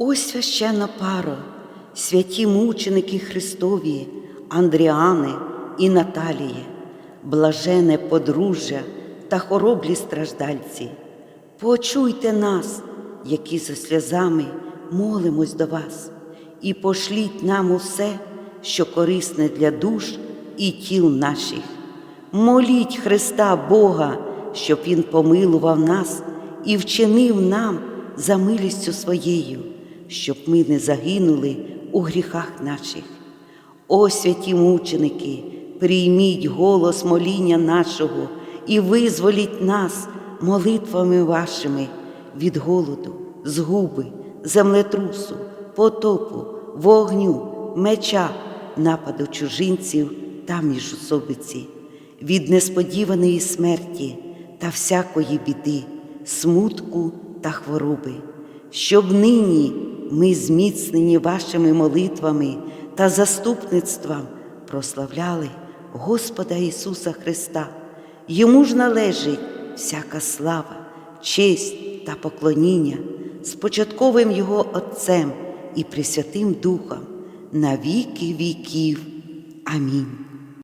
Ось священна пара, святі мученики Христові, Андріани і Наталії, блажене подружжя та хороблі страждальці. Почуйте нас, які за сльозами молимось до вас, і пошліть нам усе, що корисне для душ і тіл наших. Моліть Христа Бога, щоб Він помилував нас і вчинив нам за милістю своєю, щоб ми не загинули у гріхах наших. О святі мученики, прийміть голос моління нашого і визволіть нас молитвами вашими від голоду, згуби, землетрусу, потопу, вогню, меча, нападу чужинців та міжособиці, від несподіваної смерті та всякої біди, смутку та хвороби, щоб нині ми, зміцнені вашими молитвами та заступництвом, прославляли Господа Ісуса Христа. Йому ж належить всяка слава, честь та поклоніння з початковим Його Отцем і Пресвятим Духом на віки віків. Амінь.